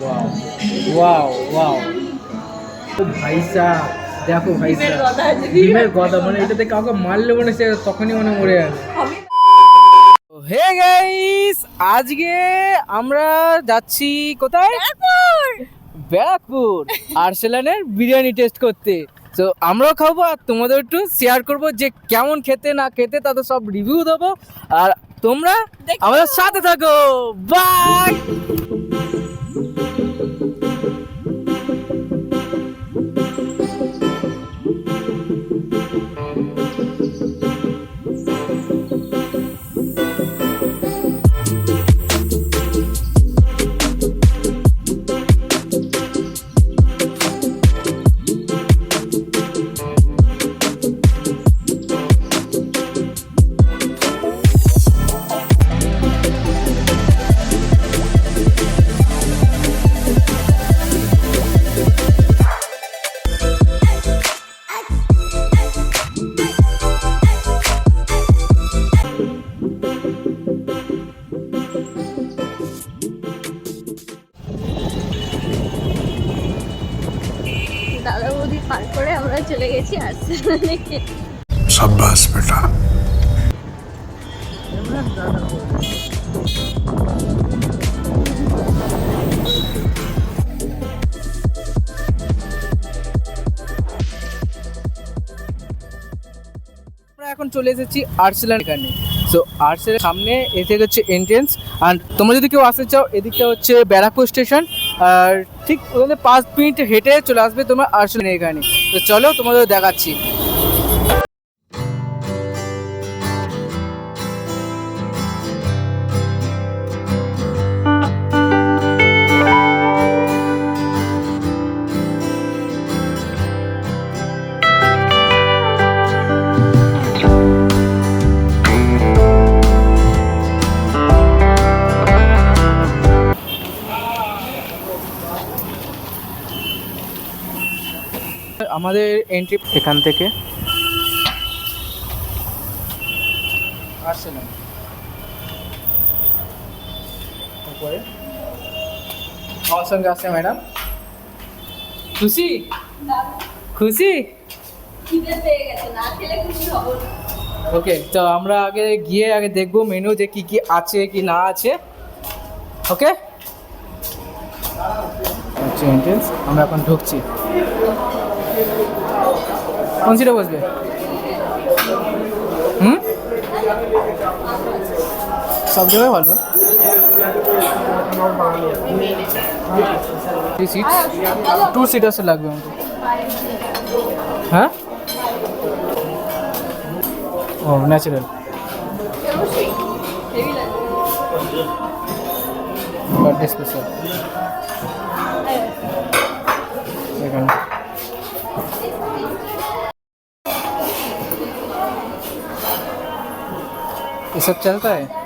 Wow wow wow oh ভাই দেখো ভাই ডিমের গদা মানে এটাতে কাউকে মারলে মনে হচ্ছে তখনই মানে মরে যাবে। হে গাইস আজকে আমরা যাচ্ছি কোথায়? ব্যারাকপুর! আর্সেলানের বিরিয়ানি টেস্ট করতে। তো আমরাও খাব আর তোমাদের একটু শেয়ার করব যে কেমন খেতে না খেতে তাদের সব রিভিউ দেবো। আর তোমরা আমাদের সাথে থাকো। বাই দাদা বৌদি পার করে আমরা চলে গেছি আর্সেনালে সাব্বাস বেটা। এখন চলে এসেছি আর্সেলার এখানে সো আর্টসের সামনে এ হচ্ছে এন্ট্রেন্স আর তোমরা যদি কেউ আসতে চাও এদিকটা হচ্ছে ব্যারাকপুর স্টেশন আর ঠিক ওখানে পাঁচ মিনিট হেঁটে চলে আসবে তোমার আর্সেলান এখানে। তো চলো তোমাদের দেখাচ্ছি। আমাদের এন্ট্রি এখান থেকে। সঙ্গে ম্যাডাম। খুশি? খুশি। ওকে, তো আমরা আগে গিয়ে আগে দেখব মেনু যে কি কি আছে কি না আছে। ওকে? এন্ট্রেন্স আমরা এখন ঢুকছি। কোন সিটে বসবে হুম সব জায়গায় ভালো থ্রি সিট টু সিটার্স লাগবে আমাকে হ্যাঁ ও ন্যাচারাল অবশ্যই হেভি লাগবে বার্থডে স্পেশাল এখানে सब चलता है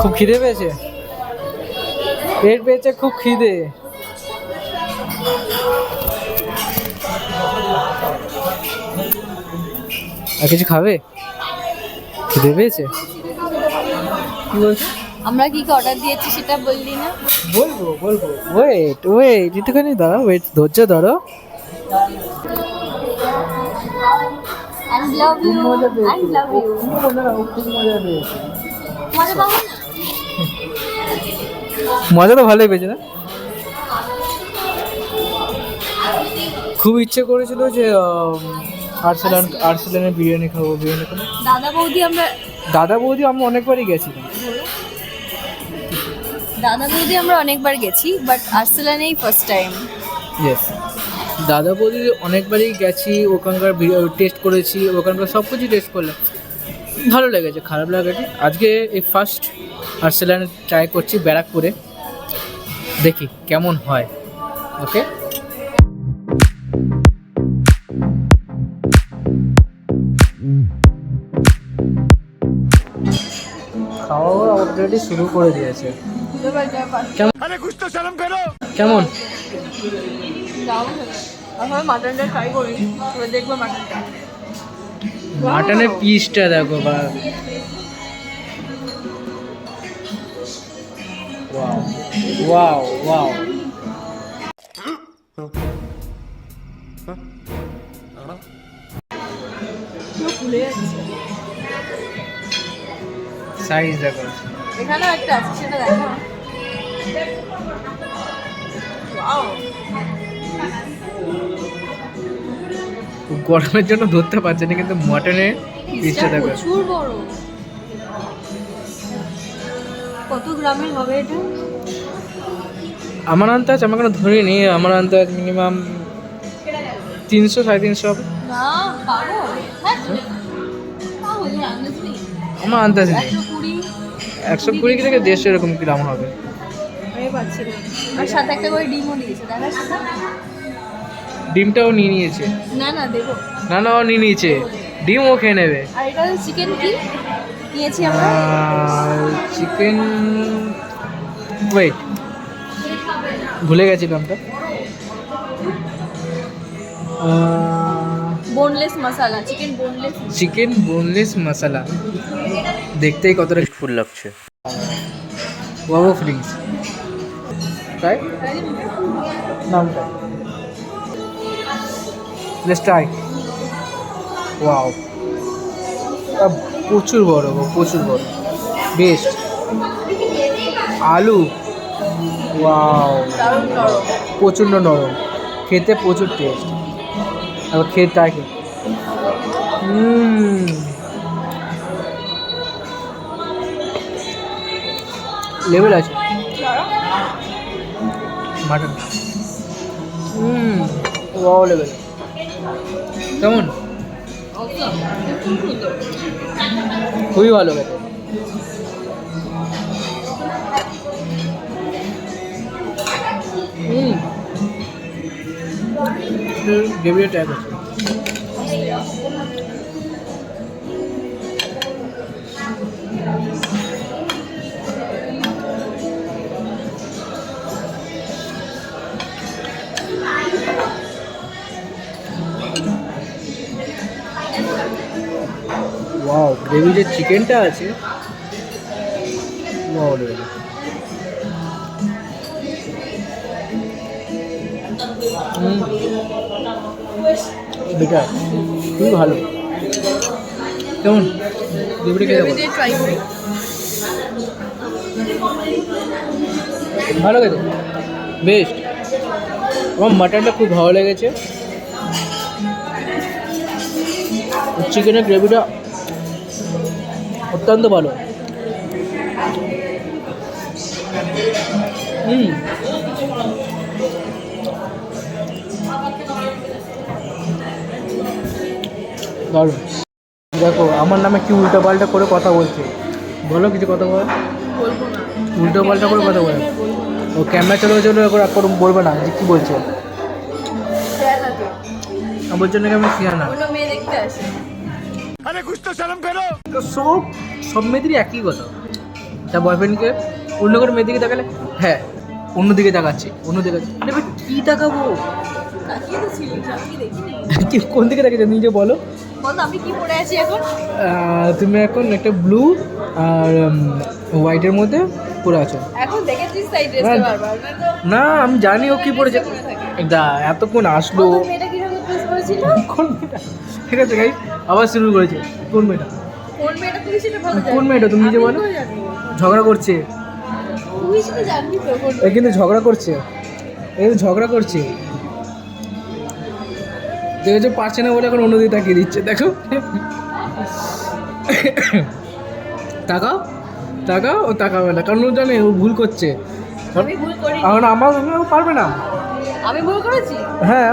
খুব খিদে পেয়েছে পেট পেয়েছে খুব খিদে। আর কিছু খাবে? খিদে পেয়েছে? কি বলছো আমরা কি কি অর্ডার দিয়েছি সেটা বললি না? বলব বলব। ওয়েট ওয়েট একটুখানি দাঁড়াও ওয়েট ধৈর্য ধরো। মজা পেয়েছে মজা পেয়েছে। মজা পাবো না? মজা তো ভালোই পেয়েছে না? খুব ইচ্ছে করেছিল যে আর্সেলান আর্সেলানের বিরিয়ানি খাব বিরিয়ানি খাব। দাদা বৌদি আমরা দাদা বৌদি আমরা অনেকবারই গেছিলাম। দাদা বৌদি আমরা অনেকবার গেছি বাট আর্সেলানেই ফার্স্ট টাইম ইয়েস দাদা বৌদি অনেকবারই গেছি ওখানকার টেস্ট করেছি ওখানকার সব কিছু টেস্ট করলাম। ভালো লেগেছে খারাপ লাগাটি আজকে এই ফার্স্ট আর্সেলান ট্রাই করছি ব্যারাকপুরে। দেখি কেমন হয়। ওকে খাওয়া শুরু করে দিয়েছে। কেমন? মাটনের পিসটা দেখো বা ওয়াও ওয়াও ওয়াও পুরো ফুলে যাচ্ছে সাইজ দেখো। এখানেও একটা আছে সেটা দেখো। Wow! গরমের জন্য ধরতে পারছে না কিন্তু মটনের পিসটা দেখো। প্রচুর বড়। কত গ্রামের হবে এটা? আমার আন্দাজ আমার কোনো ধরিনি আমার আন্দাজ মিনিমাম তিনশো সাড়ে তিনশো হবে। হ্যাঁ নেই আমার আন্দাজ নেই। একশো কুড়ি? থেকে দেড়শো এরকম গ্রাম হবে। আমি পাচ্ছি না। আর সাথে একটা করে ডিমও দিয়েছে ডিমটাও নিয়ে নিয়েছে। না না দেবো। না না ও নিয়ে নিয়েছে। ডিম ও খেয়ে নেবে। আর এটা চিকেন কি? নিয়েছি আমরা। চিকেন ওয়েট ভুলে গেছি নামটা। Boneless masala chicken boneless chicken boneless masala দেখতেই কতটা ফুল লাগছে। বাবু ফ্রিজ তাই নামটা। লেটস ট্রাই ওয়াও প্রচুর বড় প্রচুর বড়। বেস্ট আলু। ওয়াও প্রচণ্ড নরম। খেতে প্রচুর টেস্ট ট্রাই করি হুম। লেভেল আছে। মাটন হুম। ওয়াও লেভেল কেমন? খুবই ভালো হুম। গ্রেভিটা টাইপ আছে গ্রেভি যে চিকেনটা আছে। বেটার খুবই ভালো। কেমন? ভালো খেতে। বেস্ট আমার মাটনটা খুব ভালো লেগেছে। চিকেনের গ্রেভিটা অত্যন্ত ভালো। হুম। দারুণ। দেখো আমার নামে কি উল্টো পাল্টা করে কথা বলছে? বলো কিছু কথা বলো। উল্টো পাল্টা করে কথা বলে। ও ক্যামেরা চলে চলে করে বলবে না যে কী বলছে? আমার জন্য আমি শিয়া না। মেয়ে দেখতে আসে তো সব সব মেয়েদেরই একই কথা। তার বয়ফ্রেন্ডকে অন্য করে মেয়েদিকে তাকালে হ্যাঁ অন্যদিকে তাকাচ্ছি অন্যদিকে আরে ভাই কী তাকাবো? কি কোন দিকে তাকাচ্ছো নিজে বলো? আমি কি পরে আছি এখন? তুমি এখন একটা ব্লু আর হোয়াইটের মধ্যে পরে আছো। এখন দেখেছিস তাই ড্রেসটা না। বারবার না আমি জানি ও কি পরেছে দা এতক্ষণ আসলো। কোন ঠিক আছে গাই আবার শুরু করেছে। কোন মেয়েটা? কোন মেয়েটা তুই সেটা ভালো কোন মেয়েটা? তুমি নিজে বলো। ঝগড়া করছে। তুই সেটা জানবি তো এ কিন্তু ঝগড়া করছে। এ ঝগড়া করছে। দেখেছ পারছে না বলে এখন অন্যদিকে তাকিয়ে দিচ্ছে। দেখো। তাকাও। তাকাও ও তাকাবে না। কারণ ও জানে ও ভুল করছে। আমি ভুল করি এখন আমার ও পারবে না। আমি ভুল করেছি? হ্যাঁ।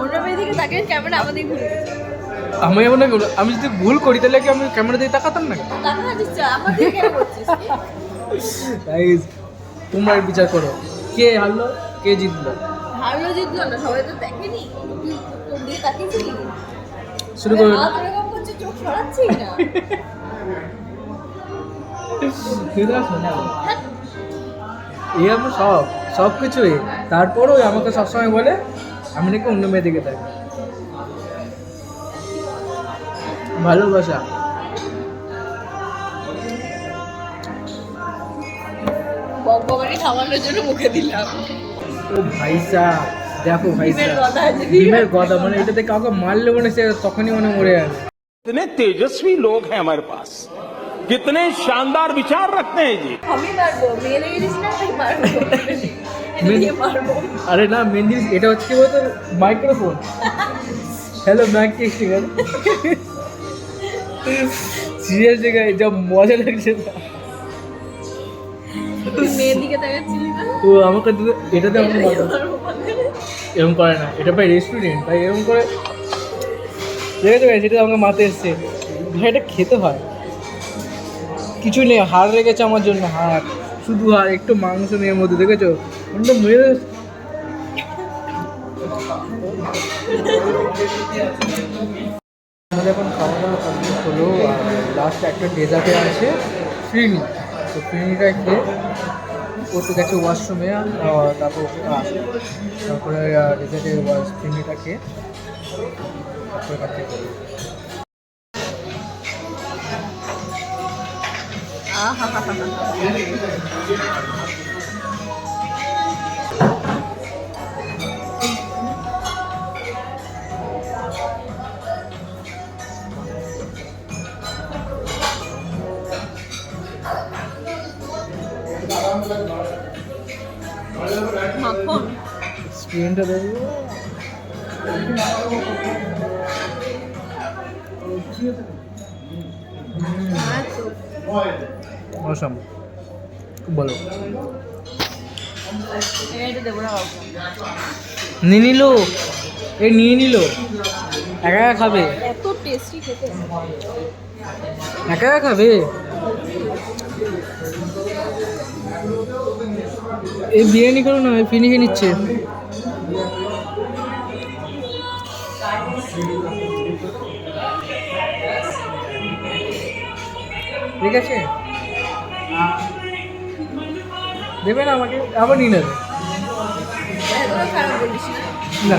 অন্য মেয়ে দিকে তাকিয়ে ক্যামেরা আমাদের গেছে আমি এমন না আমি যদি ভুল করি তাহলে কি আমি ক্যামেরা দিয়ে তাকাতাম না Guys, তোমরা বিচার করো কে হারলো কে জিতলো? হারলো জিতলো না সবাই তো দেখেনি। শুরু করো। শোনা। এই আমার সব সব কিছুই তারপরেও আমাকে সবসময় বলে আমি নাকি অন্য মেয়ে দিকে থাকি ভালোবাসা বকবকানি থামানোর জন্য মুখে দিলাম ও ভাইসা দেখো ভাইসা ডিমের গদা আছে। ডিমের গদা মানে এটাতে কাউকে মারলে মনে সে তখনই মনে মরে যাবে कितने तेजस्वी लोग हैं हमारे पास कितने शानदार विचार रखते हैं जी আমি মারবো মেয়ে লেগে দিস না তাই মারবো এটা মেয়ে- দিয়ে মারবো আরে না মেন জিনিস এটা হচ্ছে কি বলতো microphone hello Mac testing seriously guy যা মজা লাগছে তো আমাকে এটাতে আমাকে মজা এরকম করে। না। এটা ভাই রেস্টুরেন্ট তাই এরকম করে। দেখেছ ভাই সেটা আমাকে মাথায় এসছে। ভাই এটা খেতে হয়। কিছু নেই হাড় রেখেছে আমার জন্য হাড়। শুধু হাড় একটু মাংস নেই এর মধ্যে দেখেছ? ওটা মেরে আমাদের এখন খাওয়া দাওয়া কমপ্লিট হলো আর লাস্ট একটা ডেজার্টে আছে ফিরনি তো ফিরনিটা খেয়ে ও তো গেছে ওয়াশরুমে তারপর ওখানে আসে তারপরে ডেজার্টে ফিরনিটা খেয়ে তারপরে কাটতে মাখন স্ক্রিনটা দেখব অসম এটা দেবো না নিয়ে নিল? এ নিয়ে নিল। একা একা খাবে? এত টেস্টি খেতে। একা একা খাবে? এই বিরিয়ানি করো না ফিনি খেয়ে নিচ্ছে। ঠিক আছে? দেবে না আমাকে আবার নিয়ে নেবে। না।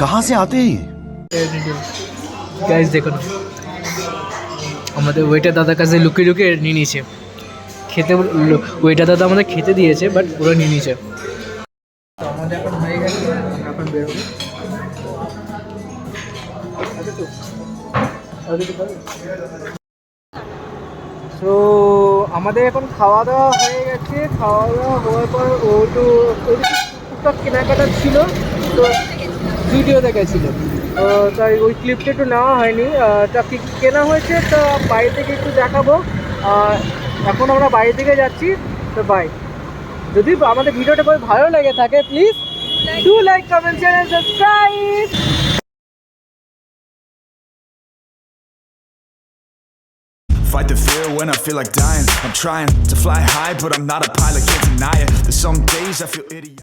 कहां से आते हैं ये গাইস দেখুন আমাদের ওয়েটার দাদার কাছে লুকিয়ে লুকিয়ে নিয়ে নিয়েছে খেতে ওয়েটার দাদা আমাদের খেতে দিয়েছে বাট ওরা নিয়ে নিয়েছে আমাদের এখন হয়ে গেছে এখন বেরোবো তো আমাদের এখন খাওয়া দাওয়া হয়ে গেছে খাওয়া দাওয়া হওয়ার পর ও একটু ওর একটু টুকটাক কেনাকাটা ছিল তো ভিডিও দেখেছিল। তো তাই ওই ক্লিপটা একটু নেওয়া হয়নি। তা কি কেনা হয়েছে? তা বাইরে থেকে একটু দেখাবো। আর এখন আমরা বাইরে থেকে যাচ্ছি। তো বাই যদি আমাদের ভিডিওটা খুব ভালো লেগে থাকে please do like comment channel subscribe Fight the fear when I feel like dying. I'm trying to fly high, but I'm not a pilot, can't deny it. There's some days I feel idiot.